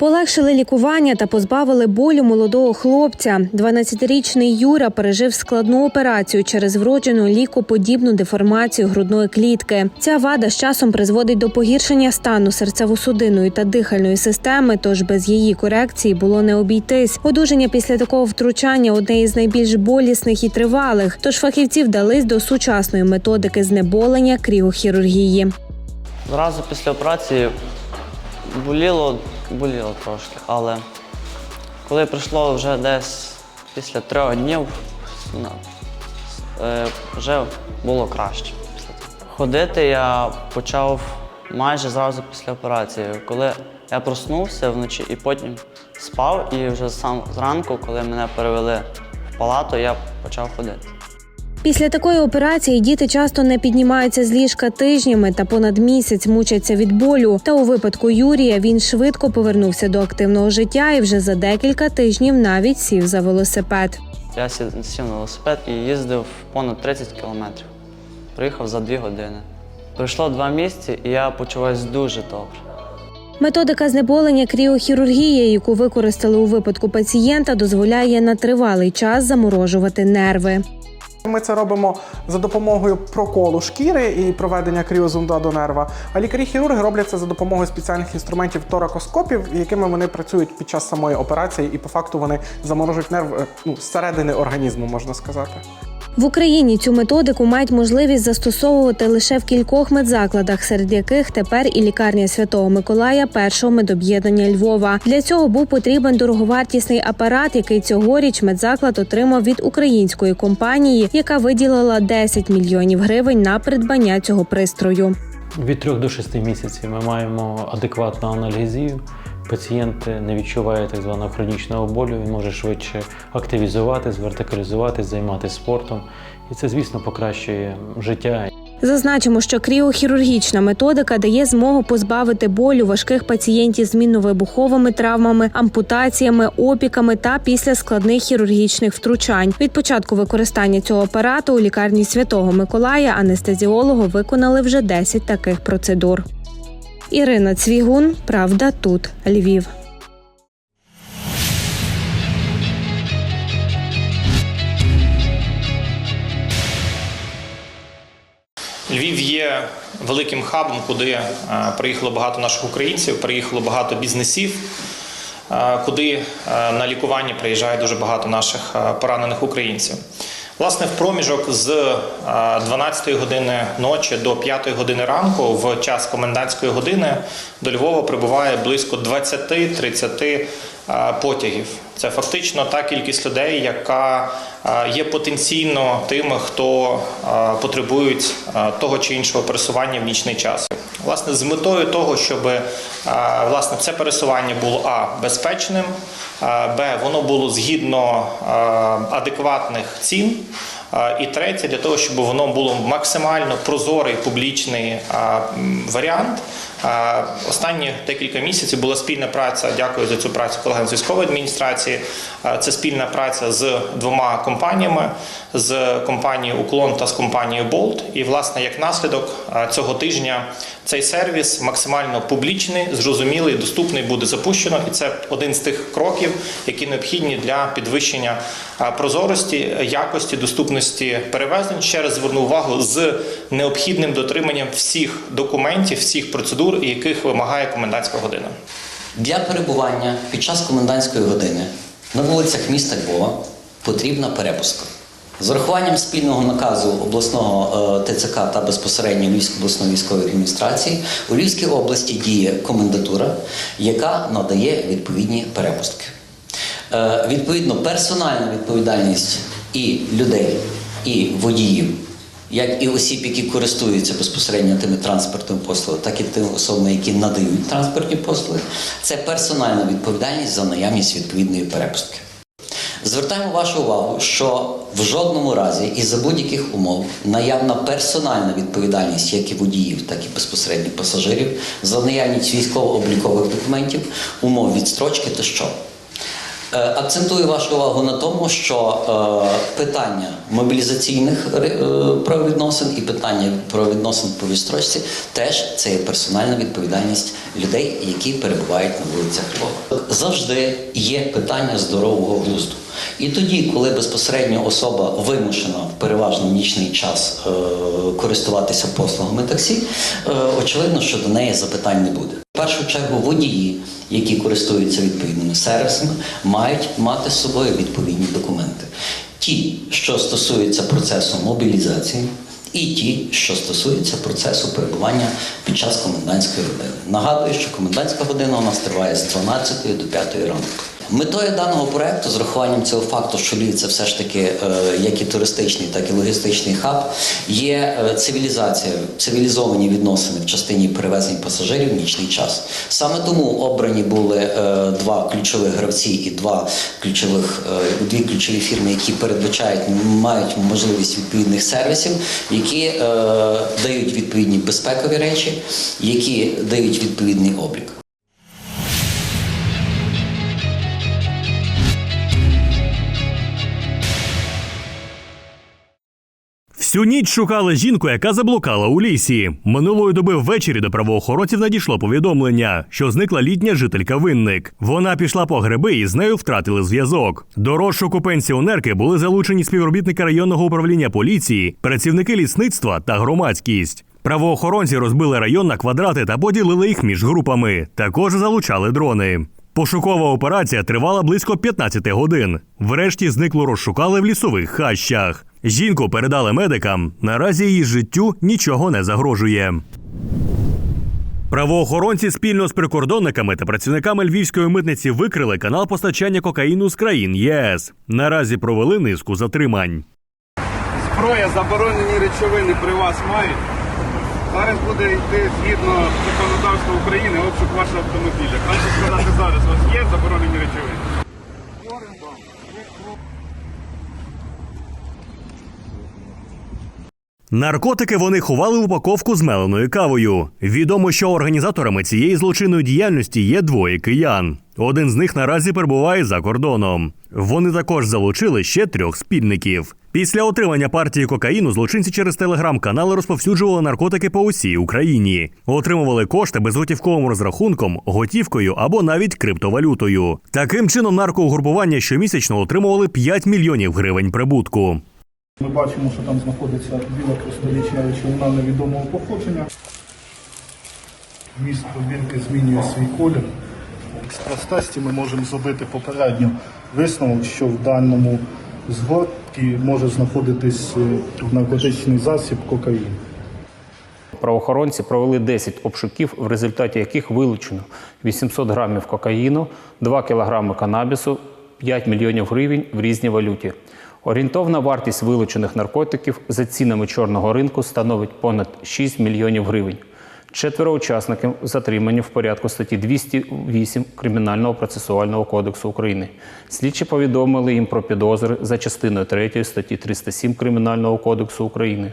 Полегшили лікування та позбавили болю молодого хлопця. 12-річний Юра пережив складну операцію через вроджену лікоподібну деформацію грудної клітки. Ця вада з часом призводить до погіршення стану серцево-судинної та дихальної системи, тож без її корекції було не обійтись. Одужання після такого втручання одне із найбільш болісних і тривалих. Тож фахівці вдались до сучасної методики знеболення кріохірургії. Зразу після операції боліло, боліло трошки, але коли прийшло вже десь після трьох днів, ну, е, вже було краще. Ходити я почав майже зразу після операції. Коли я проснувся вночі і потім спав, і вже сам зранку, коли мене перевели в палату, я почав ходити. Після такої операції діти часто не піднімаються з ліжка тижнями та понад місяць мучаться від болю. Та у випадку Юрія він швидко повернувся до активного життя і вже за декілька тижнів навіть сів за велосипед. Я сів на велосипед і їздив понад 30 кілометрів. Приїхав за дві години. Пройшло два місяці, і я почуваюся дуже добре. Методика знеболення кріохірургії, яку використали у випадку пацієнта, дозволяє на тривалий час заморожувати нерви. Ми це робимо за допомогою проколу шкіри і проведення кріозунда до нерва. А лікарі-хірурги роблять це за допомогою спеціальних інструментів торакоскопів, якими вони працюють під час самої операції, і по факту вони заморожують нерв е, ну, зсередини організму, можна сказати. В Україні цю методику мають можливість застосовувати лише в кількох медзакладах, серед яких тепер і лікарня Святого Миколая першого медоб'єднання Львова. Для цього був потрібен дороговартісний апарат, який цьогоріч медзаклад отримав від української компанії, яка виділила 10 мільйонів гривень на придбання цього пристрою. Від 3 до 6 місяців ми маємо адекватну аналгезію. Пацієнт не відчуває так званого хронічного болю, він може швидше активізуватись, вертикалізуватись, займатися спортом. І це, звісно, покращує життя Зазначимо, що кріохірургічна методика дає змогу позбавити болю важких пацієнтів з мінно-вибуховими травмами, ампутаціями, опіками та після складних хірургічних втручань. Від початку використання цього апарату у лікарні Святого Миколая анестезіологу виконали вже 10 таких процедур. Ірина Цвігун, Правда, тут Львів. Львів є великим хабом, куди е, приїхало багато наших українців, приїхало багато бізнесів, е, куди е, на лікування приїжджає дуже багато наших поранених українців. Власне, в проміжок з 12-ї години ночі до 5 години ранку, в час комендантської години, до Львова прибуває близько 20-30 е, потягів. Це фактично та кількість людей, яка е, є потенційно тими, хто е, потребують е, того чи іншого пересування в нічний час. Власне, з метою того, щоб е, власне це пересування було а безпечним, е, б воно було згідно е, адекватних цін. Е, І третє, для того, щоб воно було максимально прозорий публічний е, варіант. Останні декілька місяців була спільна праця. Дякую за цю працю колегам з військової адміністрації. Це спільна праця з двома компаніями: з компанією Уклон та з компанією Болт. І, власне, як наслідок цього тижня цей сервіс максимально публічний, зрозумілий, доступний буде запущено. І це один з тих кроків, які необхідні для підвищення прозорості, якості, доступності перевезень. Ще раз зверну увагу з необхідним дотриманням всіх документів, всіх процедур, яких вимагає комендантська година. Для перебування під час комендантської години на вулицях міста Львова потрібна перепустка. З урахуванням спільного наказу обласного е, ТЦК та безпосередньо Львівської обласної військової адміністрації у Львівській області діє комендатура, яка надає відповідні перепустки. Е, Відповідно, персональна відповідальність і людей, і водіїв як і осіб, які користуються безпосередньо тими транспортними послугами, так і тими особами, які надають транспортні послуги, це персональна відповідальність за наявність відповідної перепустки. Звертаємо вашу увагу, що в жодному разі і за будь-яких умов наявна персональна відповідальність як і водіїв, так і безпосередньо пасажирів за наявність військово-облікових документів, умов відстрочки тощо. Е, Акцентую вашу увагу на тому, що е, питання мобілізаційних е, правовідносин і питання правовідносин по відстрочці теж це є персональна відповідальність людей, які перебувають на вулицях Львова. Завжди є питання здорового глузду. І тоді, коли безпосередньо особа вимушена в переважно нічний час користуватися послугами таксі, очевидно, що до неї запитань не буде. Першу чергу водії, які користуються відповідними сервісами, мають мати з собою відповідні документи. Ті, що стосуються процесу мобілізації, і ті, що стосуються процесу перебування під час комендантської години. Нагадую, що комендантська година у нас триває з 12 до 5 ранку. Метою даного проекту, з рахуванням цього факту, що Львів це все ж таки е, як і туристичний, так і логістичний хаб, є е, цивілізація, цивілізовані відносини в частині перевезень пасажирів в нічний час. Саме тому обрані були е, два ключових гравці і два ключових дві ключові фірми, які передбачають мають можливість відповідних сервісів, які дають відповідні безпекові речі, які дають відповідний облік. Всю ніч шукали жінку, яка заблукала у лісі. Минулої доби ввечері до правоохоронців надійшло повідомлення, що зникла літня жителька винник. Вона пішла по гриби і з нею втратили зв'язок. До розшуку пенсіонерки були залучені співробітники районного управління поліції, працівники лісництва та громадськість. Правоохоронці розбили район на квадрати та поділили їх між групами. Також залучали дрони. Пошукова операція тривала близько 15 годин. Врешті зникло розшукали в лісових хащах. Жінку передали медикам. Наразі її життю нічого не загрожує. Правоохоронці спільно з прикордонниками та працівниками львівської митниці викрили канал постачання кокаїну з країн ЄС. Наразі провели низку затримань. зброя, заборонені речовини при вас мають. Зараз буде йти згідно законодавства України обшук вашого автомобіля. Краще сказати зараз, у вас є заборонені речовини. Наркотики вони ховали в упаковку з меленою кавою. Відомо, що організаторами цієї злочинної діяльності є двоє киян. Один з них наразі перебуває за кордоном. Вони також залучили ще трьох спільників. Після отримання партії кокаїну злочинці через телеграм-канали розповсюджували наркотики по усій Україні, отримували кошти безготівковим розрахунком, готівкою або навіть криптовалютою. Таким чином, наркоугрупування щомісячно отримували 5 мільйонів гривень прибутку. Ми бачимо, що там знаходиться біла кристалічна речовина невідомого походження. Міст пробірки змінює свій колір. В експрес-тесті ми можемо зробити попередньо висновок, що в даному згортці може знаходитись е, наркотичний засіб кокаїн. Правоохоронці провели 10 обшуків, в результаті яких вилучено 800 грамів кокаїну, 2 кілограми канабісу, 5 мільйонів гривень в різній валюті. Орієнтовна вартість вилучених наркотиків за цінами чорного ринку становить понад 6 мільйонів гривень. Четверо учасників затримані в порядку статті 208 Кримінального процесуального кодексу України. Слідчі повідомили їм про підозри за частиною 3 статті 307 Кримінального кодексу України.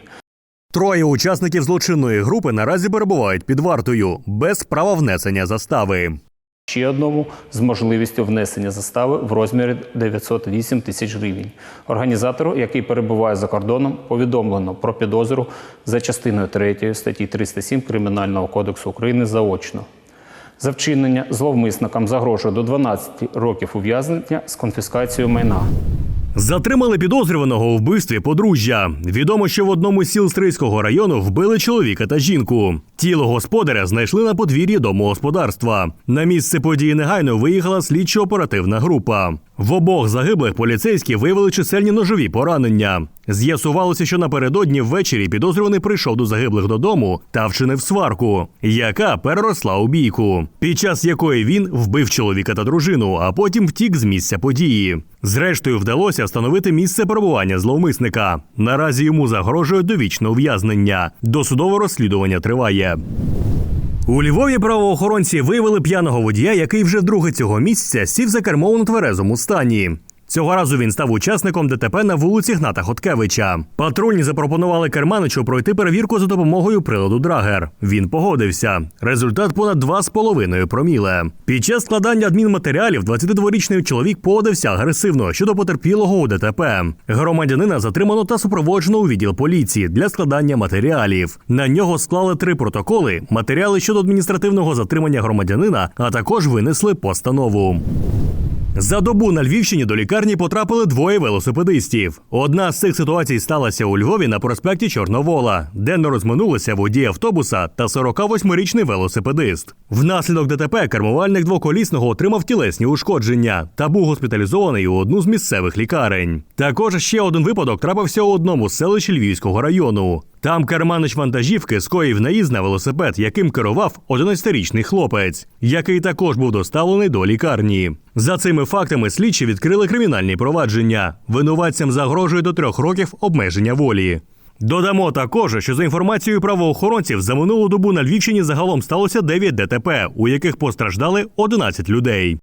Троє учасників злочинної групи наразі перебувають під вартою без права внесення застави. Ще одному з можливістю внесення застави в розмірі 908 тисяч гривень. Організатору, який перебуває за кордоном, повідомлено про підозру за частиною 3 статті 307 Кримінального кодексу України заочно. За вчинення зловмисникам загрожує до 12 років ув'язнення з конфіскацією майна. Затримали підозрюваного у вбивстві подружжя. Відомо, що в одному з сіл Стрийського району вбили чоловіка та жінку. Тіло господаря знайшли на подвір'ї домогосподарства. На місце події негайно виїхала слідчо-оперативна група. В обох загиблих поліцейські виявили чисельні ножові поранення. З'ясувалося, що напередодні ввечері підозрюваний прийшов до загиблих додому та вчинив сварку, яка переросла у бійку, під час якої він вбив чоловіка та дружину, а потім втік з місця події. Зрештою, вдалося встановити місце перебування зловмисника. Наразі йому загрожує довічне ув'язнення. Досудове розслідування триває. У Львові правоохоронці виявили п'яного водія, який вже вдруге цього місяця сів за кермо у нетверезому стані. Цього разу він став учасником ДТП на вулиці Гната Хоткевича. Патрульні запропонували керманичу пройти перевірку за допомогою приладу Драгер. Він погодився. Результат понад 2,5 проміле. Під час складання адмінматеріалів 22-річний чоловік поводився агресивно щодо потерпілого у ДТП. Громадянина затримано та супроводжено у відділ поліції для складання матеріалів. На нього склали три протоколи: матеріали щодо адміністративного затримання громадянина, а також винесли постанову. За добу на Львівщині до лікарні потрапили двоє велосипедистів. Одна з цих ситуацій сталася у Львові на проспекті Чорновола, де не розминулися водій автобуса та 48-річний велосипедист. Внаслідок ДТП кермувальник двоколісного отримав тілесні ушкодження та був госпіталізований у одну з місцевих лікарень. Також ще один випадок трапився у одному з селищ Львівського району. Там керманич вантажівки скоїв наїзд на велосипед, яким керував 11-річний хлопець, який також був доставлений до лікарні. За цими фактами слідчі відкрили кримінальні провадження. Винуватцям загрожує до трьох років обмеження волі. Додамо також, що за інформацією правоохоронців за минулу добу на Львівщині загалом сталося 9 ДТП, у яких постраждали 11 людей.